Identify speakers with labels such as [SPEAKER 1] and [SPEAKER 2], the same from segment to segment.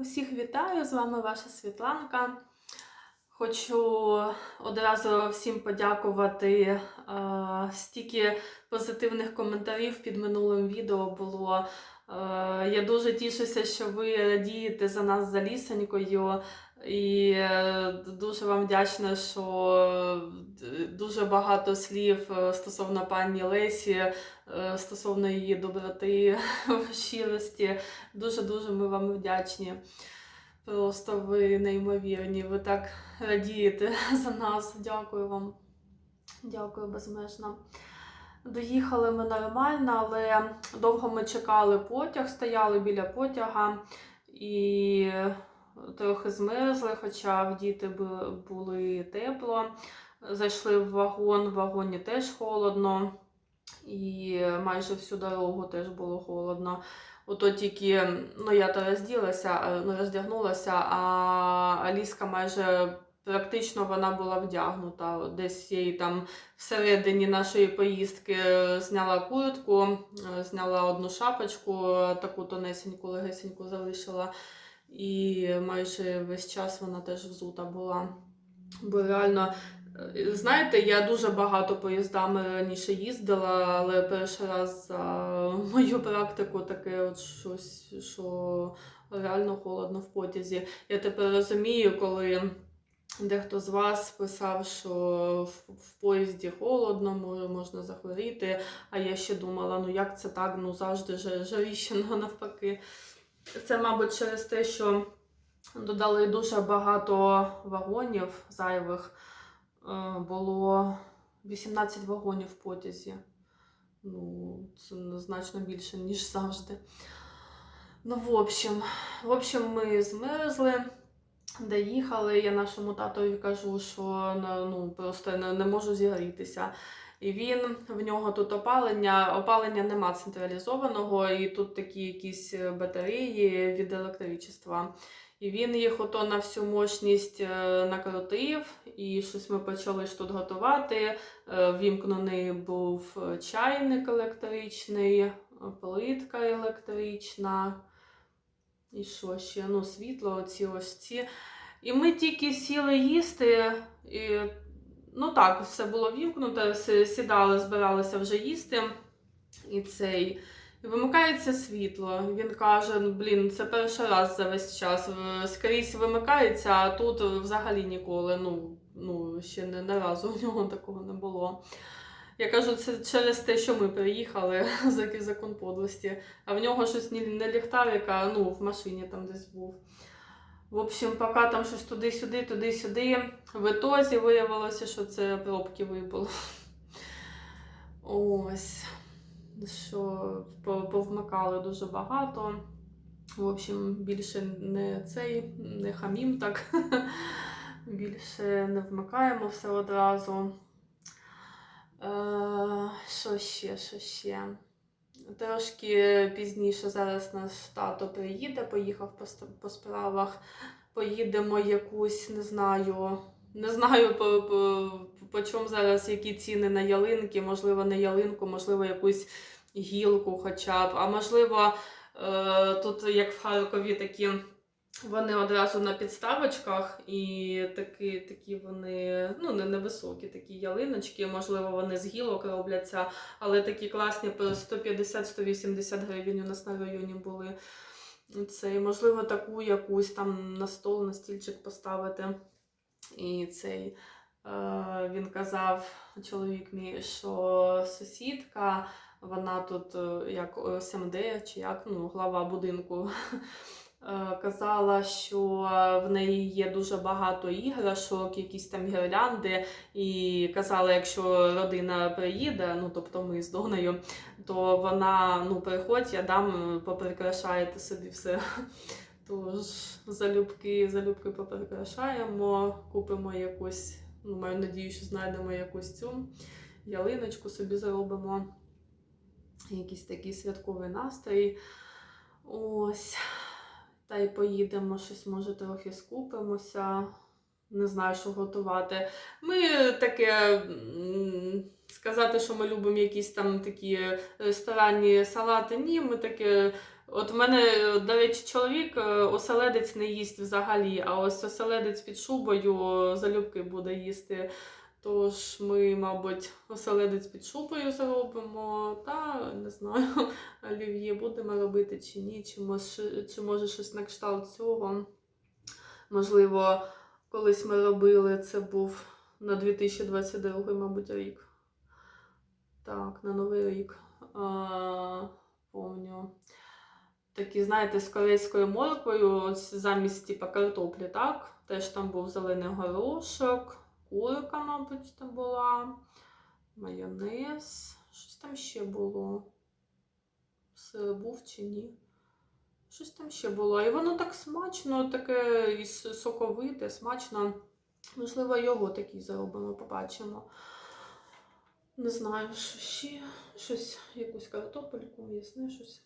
[SPEAKER 1] Усіх вітаю, з вами ваша Світланка. Хочу одразу всім подякувати. е, Стільки позитивних коментарів під минулим відео було. Е, Я дуже тішуся, що ви радієте за нас за лісонькою. І е, дуже вам вдячна, що е, дуже багато слів стосовно пані Лесі, стосовно її доброти, щирості. Дуже-дуже ми вам вдячні. Просто ви неймовірні. Ви так радієте за нас. Дякую вам. Дякую безмежно. Доїхали ми нормально, але довго ми чекали потяг, стояли біля потяга і трохи змерзли, хоча в діти були тепло. Зайшли в вагон, в вагоні теж холодно, і майже всю дорогу теж було холодно. Ото тільки ну, я то розділася, е, ну, роздягнулася, а Аліска майже практично вона була вдягнута. Десь їй там всередині нашої поїздки е, зняла куртку, е, зняла одну шапочку, е, таку тонесеньку, легесеньку залишила. І майже весь час вона теж взута була. Бо реально, знаєте, я дуже багато поїздами раніше їздила, але перший раз за мою практику таке от щось, що реально холодно в потязі. Я тепер розумію, коли дехто з вас писав, що в, поїзді холодно, можна захворіти. А я ще думала, ну як це так, ну завжди же жаріщено навпаки. Це, мабуть, через те, що додали дуже багато вагонів зайвих. Е, Було 18 вагонів в потязі. Ну, це значно більше, ніж завжди. Ну, в общем, в общем, ми змерзли, доїхали. Я нашому татові кажу, що ну, просто не, не можу зігрітися. І він в нього тут опалення. Опалення нема централізованого, і тут такі якісь батареї від електричества. І він їх ото на всю мощність е, накрутив, і щось ми почали ж тут готувати. Е, Вімкнений був е, чайник електричний, е, плитка електрична. І що ще? Ну, світло, оці ось ці. І ми тільки сіли їсти, і ну так, все було вімкнуто, сідали, збиралися вже їсти. І цей. І вимикається світло. Він каже: блін, це перший раз за весь час. Скрізь вимикається, а тут взагалі ніколи. Ну, ну ще не, не разу у нього такого не було. Я кажу, це через те, що ми приїхали за закон подлості. А в нього щось не, не ліхтарик, а ну, в машині там десь був. В общем, поки там щось туди-сюди, туди-сюди. В ітозі виявилося, що це пробки вибуло. Ось. Що повмикали дуже багато. В общем, більше не цей, не хамім так. Більше не вмикаємо все одразу. Е, що ще, що ще? Трошки пізніше зараз наш тато приїде, поїхав по, по справах. Поїдемо якусь, не знаю. Не знаю, по, по, по чому зараз які ціни на ялинки, можливо, не ялинку, можливо, якусь гілку хоча б. А можливо, е, тут, як в Харкові, такі вони одразу на підставочках, і такі, такі вони ну, не невисокі такі ялиночки. Можливо, вони з гілок робляться, але такі класні по 150-180 гривень у нас на районі були. Це, можливо, таку якусь там на стол, на стільчик поставити. І цей е, він казав, чоловік мій, що сусідка, вона тут е, як ОСМД, чи як ну, глава будинку. Е, Казала, що в неї є дуже багато іграшок, якісь там гірлянди, і казала, якщо родина приїде, ну тобто ми з Донею, то вона ну приходь, я дам, поприкрашаєте собі все. Тож залюбки, залюбки поприкрашаємо, купимо якусь, ну маю надію, що знайдемо якусь цю ялиночку собі зробимо. Якийсь такий святковий настрій. Ось. Та й поїдемо, щось може трохи скупимося. Не знаю, що готувати. Ми таке сказати, що ми любимо якісь там такі ресторанні салати. Ні, ми таке От в мене, до речі, чоловік е, оселедець не їсть взагалі, а ось оселедець під шубою залюбки буде їсти. Тож ми, мабуть, оселедець під шубою зробимо, та не знаю, олів'є будемо робити чи ні, чи може, чи може щось на кшталт цього. Можливо, колись ми робили, це був на 2022, мабуть, рік. Так, на Новий рік. А, помню. Такі, знаєте, з корейською морквою, замість типа картоплі, так? Теж там був зелений горошок, курка, мабуть, там була, майонез. Щось там ще було. Сир був чи ні? Щось там ще було. І воно так смачно, таке і соковите, смачно. Можливо, його такий зробимо, побачимо. Не знаю, що ще. Щось, якусь картопельку, м'ясне щось.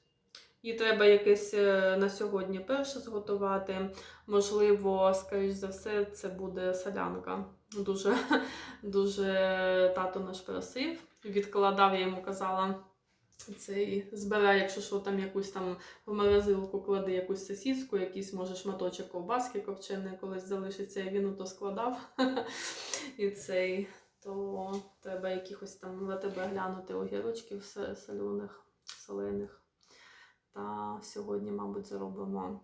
[SPEAKER 1] І треба якесь е, на сьогодні перше зготувати. Можливо, скоріш за все, це буде солянка. Дуже, дуже тато наш просив. Відкладав, я йому казала. Цей збирай, якщо що там якусь там в морозилку клади якусь сосіску, якийсь може шматочок ковбаски копченої колись залишиться, і він ото складав. І цей, то треба якихось там в тебе глянути огірочків солених, солених. Та сьогодні, мабуть, зробимо.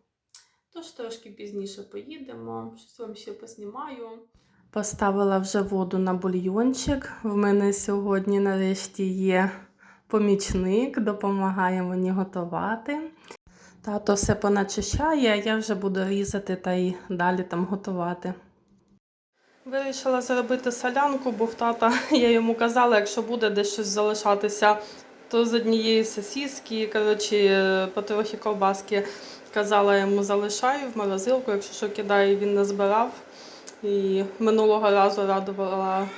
[SPEAKER 1] Тож трошки пізніше поїдемо, щось вам ще поснімаю. Поставила вже воду на бульйончик. В мене сьогодні нарешті є помічник, допомагає мені готувати. Тато все поначищає, а я вже буду різати та й далі там готувати. Вирішила зробити солянку, бо в тата я йому казала, якщо буде десь щось залишатися, то з однієї сосіски, коротше, потрохи ковбаски казала йому залишаю в морозилку, якщо що кидаю, він не збирав. І минулого разу радувала,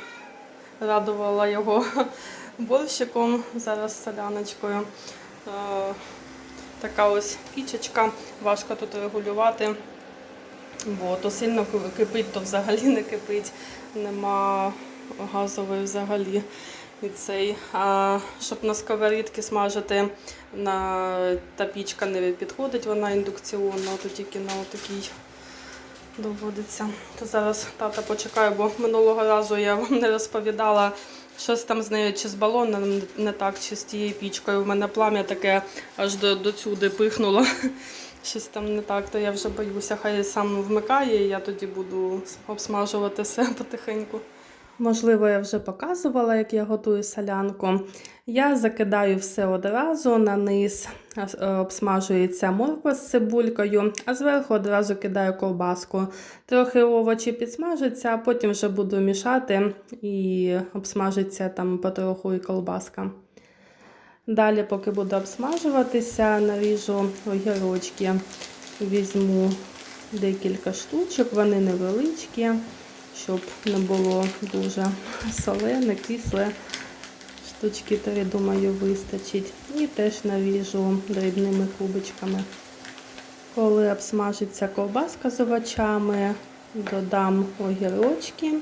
[SPEAKER 1] радувала його борщиком, зараз соляночкою. Е, Така ось пічечка, важко тут регулювати, бо то сильно кипить, то взагалі не кипить, нема газової взагалі. І цей, а, щоб на сковорідки смажити, на, та пічка не підходить, вона індукціонна, то тільки на такій доводиться. То зараз тата почекаю, бо минулого разу я вам не розповідала, щось там з нею чи з балоном не так, чи з тією пічкою. У мене плам'я таке аж до, до цюди пихнуло. Щось там не так, то я вже боюся, хай сам вмикає, і я тоді буду обсмажувати все потихеньку. Можливо, я вже показувала, як я готую солянку. Я закидаю все одразу, на низ е, обсмажується морква з цибулькою, а зверху одразу кидаю ковбаску. Трохи овочі підсмажаться, а потім вже буду мішати і обсмажиться там потроху і колбаска. Далі, поки буду обсмажуватися, наріжу огірочки, візьму декілька штучок, вони невеличкі, щоб не було дуже солене, кисле. Штучки три, думаю, вистачить. І теж наріжу дрібними кубочками. Коли обсмажиться ковбаска з овочами, додам огірочки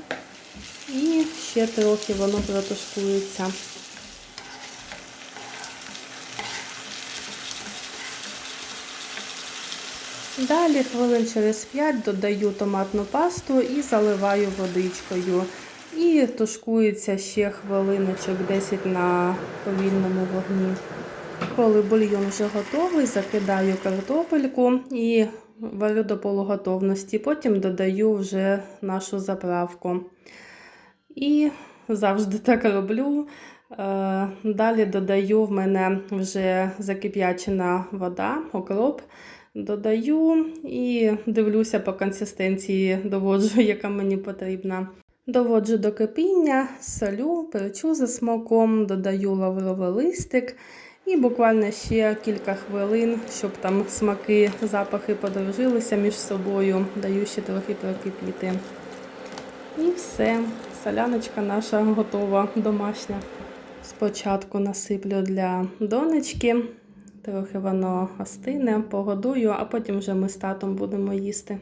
[SPEAKER 1] і ще трохи воно протушкується. Далі хвилин через 5 додаю томатну пасту і заливаю водичкою. І тушкується ще хвилиночок 10 на повільному вогні. Коли бульйон вже готовий, закидаю картопельку і варю до полуготовності. Потім додаю вже нашу заправку. І завжди так роблю. Е, Далі додаю в мене вже закип'ячена вода, окроп. Додаю і дивлюся по консистенції, доводжу, яка мені потрібна. Доводжу до кипіння, солю, перчу за смаком, додаю лавровий листик і буквально ще кілька хвилин, щоб там смаки, запахи подружилися між собою. Даю ще трохи прокипіти. І все, соляночка наша готова, домашня. Спочатку насиплю для донечки, трохи воно остине, погодую, а потім вже ми з татом будемо їсти.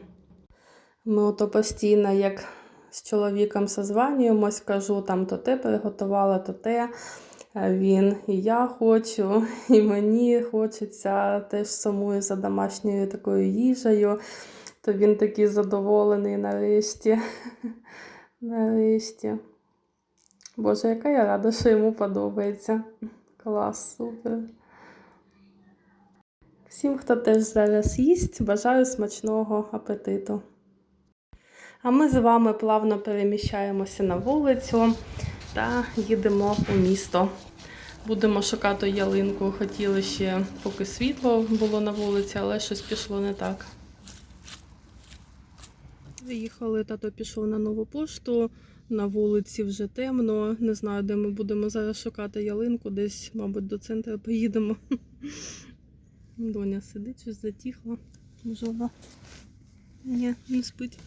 [SPEAKER 1] Ми ото постійно, як з чоловіком созванюємось, кажу, там то те приготувала, то те. Він і я хочу, і мені хочеться теж сумую за домашньою такою їжею. То він такий задоволений нарешті. Нарешті. Боже, яка я рада, що йому подобається. Клас, супер. Всім, хто теж зараз їсть, бажаю смачного апетиту. А ми з вами плавно переміщаємося на вулицю та їдемо у місто. Будемо шукати ялинку. Хотіли ще, поки світло було на вулиці, але щось пішло не так. Приїхали, тато пішов на нову пошту. На вулиці вже темно. Не знаю, де ми будемо зараз шукати ялинку. Десь, мабуть, до центру поїдемо. Доня сидить, щось затихла. Може вона. Ні, не спить.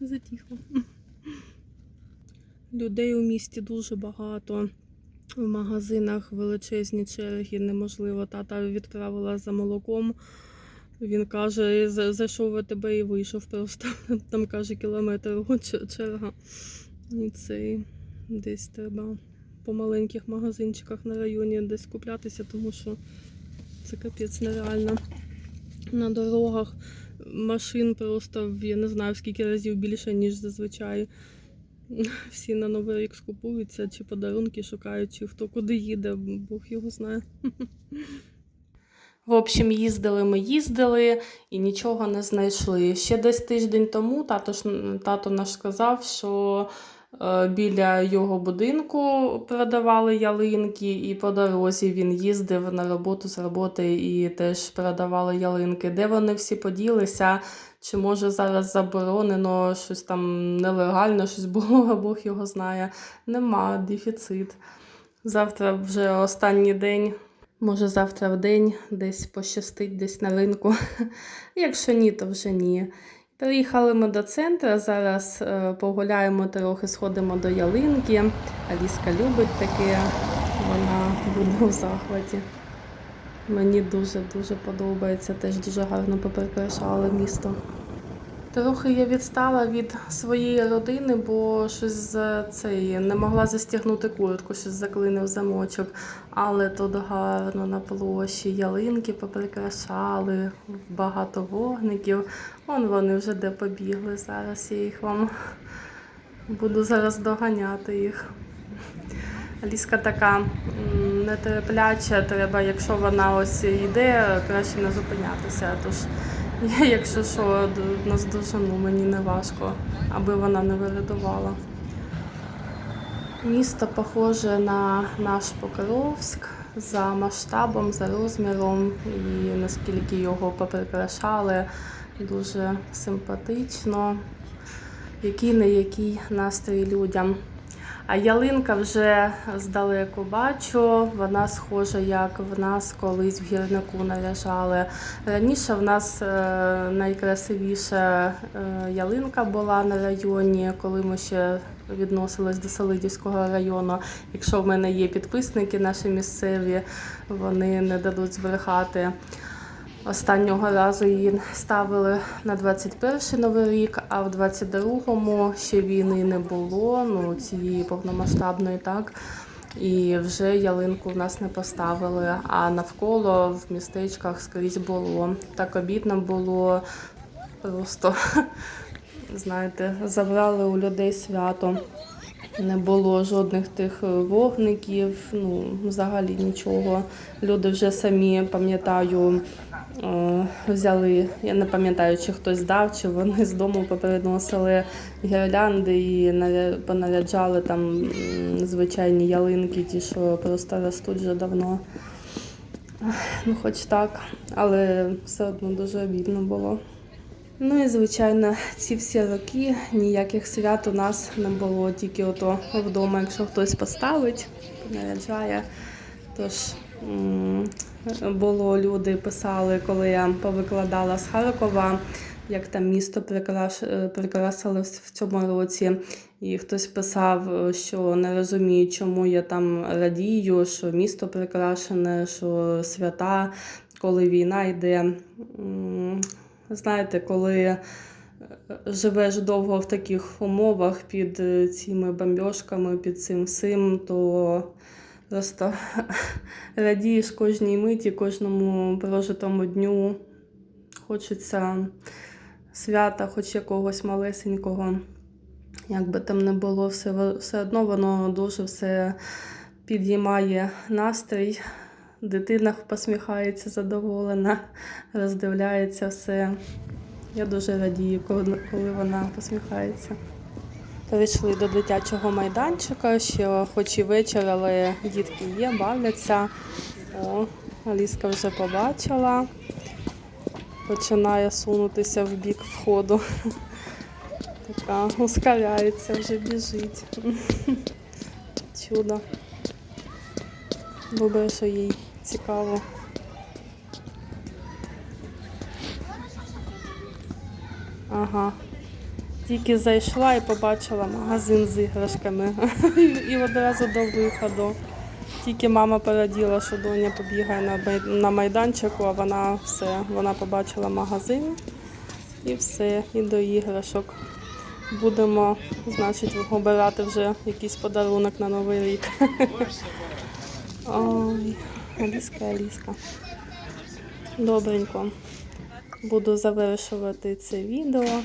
[SPEAKER 1] Затихла. Людей у місті дуже багато. В магазинах величезні черги, неможливо. Тата відправила за молоком. Він каже, зайшов в АТБ і вийшов просто. Там каже кілометр черга. І цей десь треба по маленьких магазинчиках на районі десь куплятися, тому що це капець нереально. На дорогах машин просто я не знаю скільки разів більше, ніж зазвичай. Всі на Новий рік скупуються, чи подарунки шукають, чи хто куди їде, Бог його знає. В общем, їздили ми їздили і нічого не знайшли. Ще десь тиждень тому тато, тато наш сказав, що біля його будинку продавали ялинки, і по дорозі він їздив на роботу з роботи і теж продавали ялинки. Де вони всі поділися? Чи може зараз заборонено щось там нелегально, щось було, Бог його знає. Нема, дефіцит. Завтра вже останній день. Може, завтра в день десь пощастить, десь на ринку. Якщо ні, то вже ні. Приїхали ми до центру, зараз е, погуляємо трохи, сходимо до ялинки. Аліска любить таке, вона буде у захваті. Мені дуже-дуже подобається, теж дуже гарно поприкрашали місто. Трохи я відстала від своєї родини, бо щось за цей не могла застягнути куртку, щось заклинив замочок. Але тут гарно на площі ялинки поприкрашали, багато вогників. Вон вони вже де побігли. Зараз я їх вам буду зараз доганяти їх. Аліска така нетерпляча, треба, якщо вона ось йде, краще не зупинятися. Тож якщо що, д- наздожену, мені не важко, аби вона не вирядувала. Місто похоже на наш Покровськ за масштабом, за розміром і наскільки його поприкрашали. Дуже симпатично. Який не який настрій людям. А ялинка вже здалеку бачу, вона схожа, як в нас колись в гірнику наряжали. Раніше в нас е, найкрасивіша е, ялинка була на районі, коли ми ще відносились до Солидівського району. Якщо в мене є підписники наші місцеві, вони не дадуть збрехати. Останнього разу її ставили на 21 новий рік, а в 22-му ще війни не було, ну цієї повномасштабної, так. І вже ялинку в нас не поставили, а навколо в містечках скрізь було. Так обідно було просто, знаєте, забрали у людей свято. Не було жодних тих вогників, ну взагалі нічого. Люди вже самі пам'ятаю, взяли. Я не пам'ятаю, чи хтось дав, чи вони з дому поприносили гірлянди і понаряджали там звичайні ялинки, ті, що просто ростуть вже давно. Ну, хоч так, але все одно дуже обідно було. Ну і звичайно, ці всі роки ніяких свят у нас не було, тільки ото вдома, якщо хтось поставить, наряджає. Тож було люди писали, коли я повикладала з Харкова, як там місто е, прикрасили в цьому році. І хтось писав, е, що не розуміє, чому я там радію, що місто прикрашене, що свята, коли війна йде. Знаєте, коли е, живеш довго в таких умовах під цими бомбьошками, під цим всім, то Просто радієш кожній миті, кожному прожитому дню. Хочеться свята, хоч якогось малесенького. Як би там не було, все, все одно воно дуже все підіймає настрій. Дитина посміхається задоволена, роздивляється все. Я дуже радію, коли, вона посміхається. Прийшли до дитячого майданчика, ще хоч і вечір, але дітки є, бавляться. О, Аліска вже побачила. Починає сунутися в бік входу. Така ускоряється, вже біжить. Чудо. Добре, що їй цікаво. Ага. Тільки зайшла і побачила магазин з іграшками. І одразу до виходу. Тільки мама пораділа, що доня побігає на майданчику, а вона все, вона побачила магазин і все, і до іграшок. Будемо, значить, обирати вже якийсь подарунок на Новий рік. Ой, Аліска, Аліска. Добренько. Буду завершувати це відео.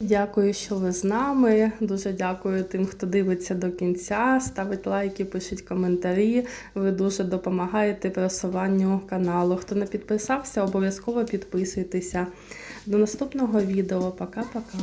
[SPEAKER 1] Дякую, що ви з нами. Дуже дякую тим, хто дивиться до кінця. Ставить лайки, пишіть коментарі. Ви дуже допомагаєте просуванню каналу. Хто не підписався, обов'язково підписуйтеся. До наступного відео. Пока-пока.